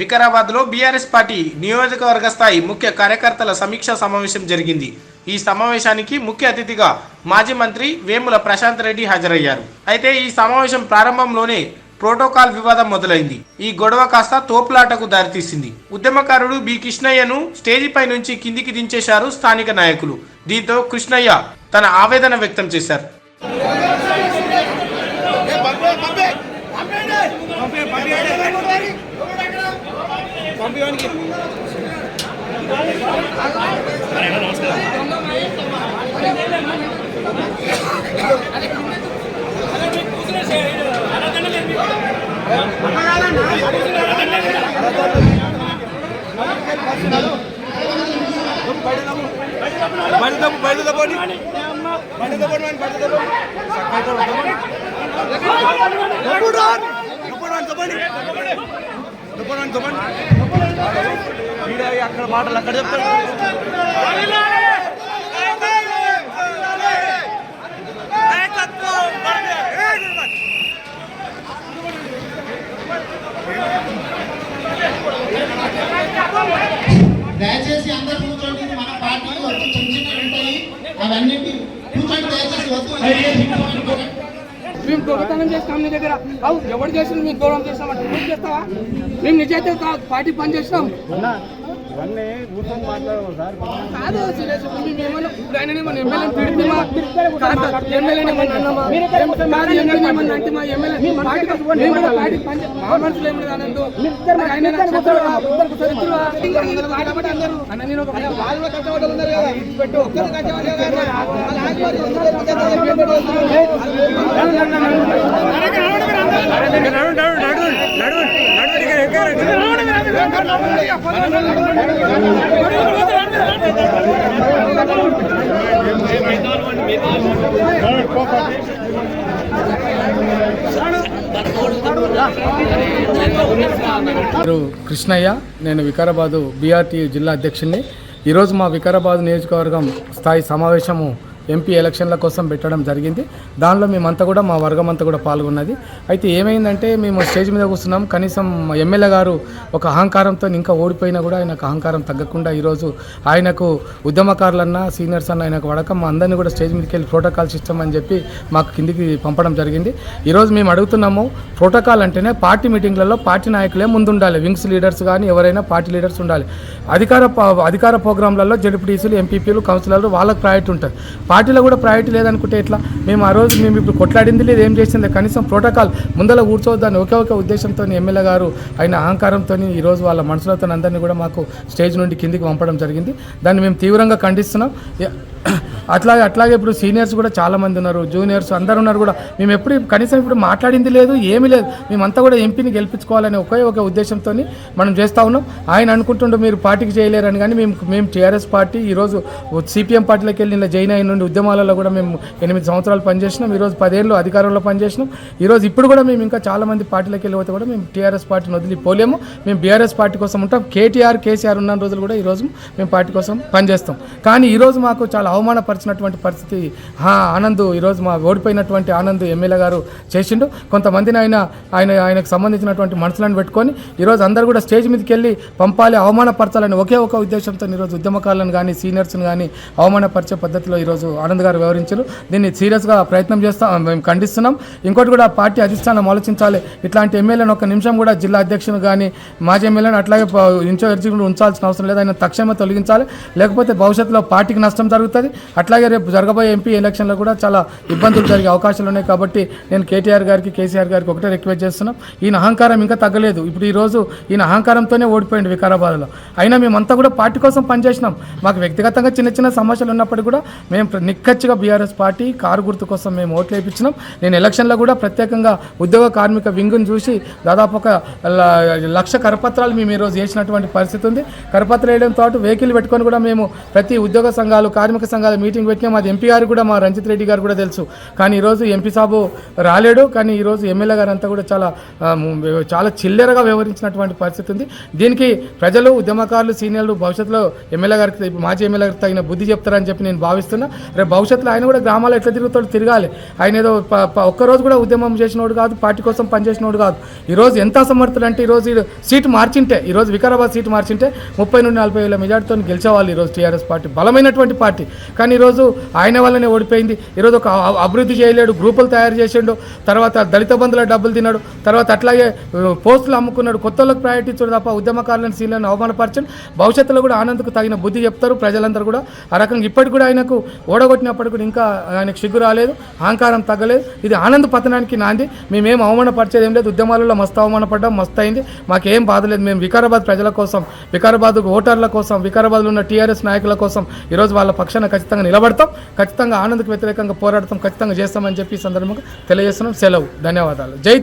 వికారాబాద్లో BRS party నియోజకవర్గ స్థాయి ముఖ్య కార్యకర్తల సమీక్షా సమావేశం జరిగింది. ఈ సమావేశానికి ముఖ్య అతిథిగా మాజీ మంత్రి వేముల ప్రశాంత్ రెడ్డి హాజరయ్యారు. అయితే ఈ సమావేశం ప్రారంభంలోనే ప్రోటోకాల్ వివాదం మొదలైంది. ఈ గొడవ కాస్త తోపులాటకు దారితీసింది. ఉద్యమకారుడు బి కృష్ణయ్యను స్టేజిపై నుంచి కిందికి దించేశారు స్థానిక నాయకులు. దీంతో కృష్ణయ్య తన ఆవేదన వ్యక్తం చేశారు. బండి తప్పు బండి తప్పండి బండి తప్పండి బండి తప్పండి రాని. తప్పుడు తప్పండి అక్కడ మాటలు అక్కడ చెప్తాడు. దయచేసి అందరు కూర్చోండి. ఇది మన పార్టీ. వద్దు చిన్న చిన్నవి ఉంటాయి అవన్నిటి కూర్చోండి దయచేసి వద్దు. మేము దొంగతనం చేస్తాం నీ దగ్గర. అవు ఎవరు చేసిన మేము దూరం చేస్తామంటే నువ్వు చేస్తావా? మేము నిజాయితీ పార్టీ పని చేస్తాం కాదు సురేష్ మేము ఏమన్నా ఇప్పుడు ఆయన ఏమన్నా ఎమ్మెల్యే తిడితేమా కాదు ఎమ్మెల్యే ఏమన్నా అన్నామా కాదు ఎమ్మెల్యే ఏమన్నా అంటే మా ఎమ్మెల్యే పార్టీ మేము కూడా పార్టీ పని చే- మా మనుషులు ఏమి లేదు అనందు ఆయన నాకు చెప్తావా? చెప్తావా? ఇంకా అందరూ వాడబట్టి అందరూ అన్న నేను ఒక వాళ్ళు కూడా కష్టపడ్డలు ఉన్నారు కదా పెట్టు ఒక్కరు కష్టపడ్డారు కదా వాళ్ళ ఆత్మహత్య పేరు కృష్ణయ్య నేను వికారాబాదు బీఆర్టీ జిల్లా అధ్యక్షుడిని ఈరోజు మా వికారాబాద్ నియోజకవర్గం స్థాయి సమావేశము ఎంపీ ఎలక్షన్ల కోసం పెట్టడం జరిగింది. దానిలో మేమంతా కూడా మా వర్గం అంతా కూడా పాల్గొన్నది. అయితే ఏమైందంటే మేము స్టేజ్ మీద కూర్చున్నాం. కనీసం ఎమ్మెల్యే గారు ఒక అహంకారంతో ఇంకా ఓడిపోయినా కూడా ఆయనకు అహంకారం తగ్గకుండా ఈరోజు ఆయనకు ఉద్యమకారులన్నా సీనియర్స్ అన్న ఆయనకు వడకం మా అందరినీ కూడా స్టేజ్ మీదకి వెళ్ళి ప్రోటోకాల్ సిస్టమ్ అని చెప్పి మాకు కిందికి పంపడం జరిగింది. ఈరోజు మేము అడుగుతున్నాము ప్రోటోకాల్ అంటేనే పార్టీ మీటింగ్లలో పార్టీ నాయకులే ముందుండాలి. వింగ్స్ లీడర్స్ కానీ ఎవరైనా పార్టీ లీడర్స్ ఉండాలి. అధికార ప- అధికార ప్రోగ్రాంలలో జడ్పీటీసీలు ఎంపీపీలు కౌన్సిలర్లు వాళ్ళకి ప్రయారిటీ ఉంటుంది. వాటిలో కూడా ప్రయారిటీ లేదనుకుంటే ఎట్లా? మేము ఆ రోజు మేము ఇప్పుడు కొట్లాడింది లేదు ఏం చేసింది? కనీసం ప్రోటోకాల్ ముందల కూర్చోవద్దని ఒకే ఒక ఉద్దేశంతో ఎమ్మెల్యే గారు ఆయన అహంకారంతో ఈరోజు వాళ్ళ మనసులతో అందరినీ కూడా మాకు స్టేజ్ నుండి కిందికి పంపడం జరిగింది. దాన్ని మేము తీవ్రంగా ఖండిస్తున్నాం. అట్లాగే అట్లాగే ఇప్పుడు సీనియర్స్ కూడా చాలామంది ఉన్నారు జూనియర్స్ అందరు ఉన్నారు కూడా. మేము ఎప్పుడు కనీసం ఇప్పుడు మాట్లాడింది లేదు ఏమీ లేదు. మేమంతా కూడా ఎంపీని గెలిపించుకోవాలనే ఒకే ఒక ఉద్దేశంతో మనం చేస్తూ ఉన్నాం. ఆయన అనుకుంటుండే మీరు పార్టీకి చేయలేరని కానీ మేము మేము టీఆర్ఎస్ పార్టీ ఈరోజు సిపిఎం పార్టీలోకి వెళ్ళి ఇలా జైన్ అయిన నుండి ఉద్యమాలలో కూడా మేము ఎనిమిది సంవత్సరాలు పనిచేసినాం. ఈరోజు పదేళ్ళు అధికారంలో పనిచేసినాం. ఈరోజు ఇప్పుడు కూడా మేము ఇంకా చాలామంది పార్టీలోకి వెళ్ళిపోతే కూడా మేము టీఆర్ఎస్ పార్టీని వదిలిపోలేము. మేము బీఆర్ఎస్ పార్టీ కోసం ఉంటాం. కేటీఆర్ కేసీఆర్ ఉన్న రోజులు కూడా ఈరోజు మేము పార్టీ కోసం పనిచేస్తాం. కానీ ఈరోజు మాకు చాలా అవమానపరిచినటువంటి పరిస్థితి ఆనంద్ ఈరోజు మా ఓడిపోయినటువంటి ఆనంద్ ఎమ్మెల్యే గారు చేసిండు. కొంతమందిని ఆయన ఆయన ఆయనకు సంబంధించినటువంటి మనుషులను పెట్టుకొని ఈరోజు అందరూ కూడా స్టేజ్ మీదకి వెళ్ళి పంపాలి అవమానపరచాలని ఒకే ఒక ఉద్దేశంతో ఈరోజు ఉద్యమకారులను కానీ సీనియర్స్ని కానీ అవమానపరిచే పద్ధతిలో ఈరోజు ఆనంద్ గారు వివరించారు దీన్ని సీరియస్గా ప్రయత్నం చేస్తాం మేము ఖండిస్తున్నాం. ఇంకోటి కూడా పార్టీ అధిష్టానం ఆలోచించాలి. ఇట్లాంటి ఎమ్మెల్యేలను ఒక నిమిషం కూడా జిల్లా అధ్యక్షుని కానీ మాజీ ఎమ్మెల్యేని అట్లాగే ప- ఇన్ఛార్జి ఉంచాల్సిన అవసరం లేదు. ఆయన తక్షణమే తొలగించాలి. లేకపోతే భవిష్యత్తులో పార్టీకి నష్టం జరుగుతుంది. అట్లాగే రేపు జరగబోయే ఎంపీ ఎలక్షన్లో కూడా చాలా ఇబ్బందులు జరిగే అవకాశాలు ఉన్నాయి కాబట్టి నేను కేటీఆర్ గారికి కేసీఆర్ గారికి ఒకటే రిక్వెస్ట్ చేస్తున్నాం. ఈయన అహంకారం ఇంకా తగ్గలేదు. ఇప్పుడు ఈ రోజు ఈయన అహంకారంతోనే ఓడిపోయింది వికారాబాద్లో. అయినా మేమంతా కూడా పార్టీ కోసం పనిచేసినాం. మాకు వ్యక్తిగతంగా చిన్న చిన్న సమస్యలు ఉన్నప్పటికీ కూడా మేము నిక్కచ్చిగా బీఆర్ఎస్ పార్టీ కారు గుర్తు కోసం మేము ఓట్లు వేయించినాం నేను ఎలక్షన్లో కూడా ప్రత్యేకంగా ఉద్యోగ కార్మిక వింగును చూసి దాదాపు ఒక లక్ష కరపత్రాలు మేము ఈరోజు చేసినటువంటి పరిస్థితి ఉంది. కరపత్రం వేయడంతో పాటు వెహికల్ పెట్టుకొని కూడా మేము ప్రతి ఉద్యోగ సంఘాలు కార్మిక సంఘాల మీటింగ్ పెట్టినాం. అది ఎంపీ గారు కూడా మా రంజిత్ రెడ్డి గారు కూడా తెలుసు. కానీ ఈరోజు ఎంపీ సాబు రాలేడు. కానీ ఈరోజు ఎమ్మెల్యే గారు అంతా కూడా చాలా చాలా చిల్లరగా వ్యవహరించినటువంటి పరిస్థితి ఉంది. దీనికి ప్రజలు ఉద్యమకారులు సీనియర్లు భవిష్యత్తులో ఎమ్మెల్యే గారికి మాజీ ఎమ్మెల్యే గారికి తగిన బుద్ధి చెప్తారని చెప్పి నేను భావిస్తున్నా. రేపు భవిష్యత్తులో ఆయన కూడా గ్రామాల్లో ఎట్లా తిరుగుతాడు తిరగాలి. ఆయన ఏదో ఒక్కరోజు కూడా ఉద్యమం చేసినోడు కాదు పార్టీ కోసం పనిచేసినోడు కాదు. ఈరోజు ఎంత అసమర్థుడు అంటే ఈరోజు సీటు మార్చింటే ఈరోజు వికారాబాద్ సీటు మార్చింటే ముప్పై నుండి నలభై వేల మెజార్టీతో గెలిచేవాళ్ళు ఈరోజు టీఆర్ఎస్ పార్టీ. బలమైనటువంటి పార్టీ. కానీ ఈరోజు ఆయన వల్లనే ఓడిపోయింది. ఈరోజు ఒక అభివృద్ధి చేయలేడు గ్రూపులు తయారు చేసిండు తర్వాత దళిత బంధుల డబ్బులు తిన్నాడు తర్వాత అట్లాగే పోస్టులు అమ్ముకున్నాడు కొత్త వాళ్ళకి ప్రయారిటీ ఇచ్చాడు తప్ప ఉద్యమకారులను సీలను అవమానపరచండి భవిష్యత్తులో కూడా ఆనంద్కు తగిన బుద్ధి చెప్తారు ప్రజలందరూ కూడా. ఆ రకంగా ఇప్పటికి కూడా ఆయనకు ఓడగొట్టినప్పటికి కూడా ఇంకా ఆయనకు సిగ్గు రాలేదు అహంకారం తగ్గలేదు. ఇది ఆనంద్ పతనానికి నాంది. మేమేం అవమానపరిచేది ఏం లేదు. ఉద్యమాలలో మస్తు అవమానపడ్డాం మస్తు అయింది. మాకేం బాధ లేదు. మేము వికారాబాద్ ప్రజల కోసం వికారాబాద్ ఓటర్ల కోసం వికారాబాద్లో ఉన్న టీఆర్ఎస్ నాయకుల కోసం ఈరోజు వాళ్ళ పక్షాన ఖచ్చితంగా నిలబడతాం ఖచ్చితంగా ఆనంద్కి వ్యతిరేకంగా పోరాడతాం ఖచ్చితంగా చేస్తామని చెప్పి ఈ సందర్భంగా తెలియజేస్తున్నాం. సెలవు. ధన్యవాదాలు. జై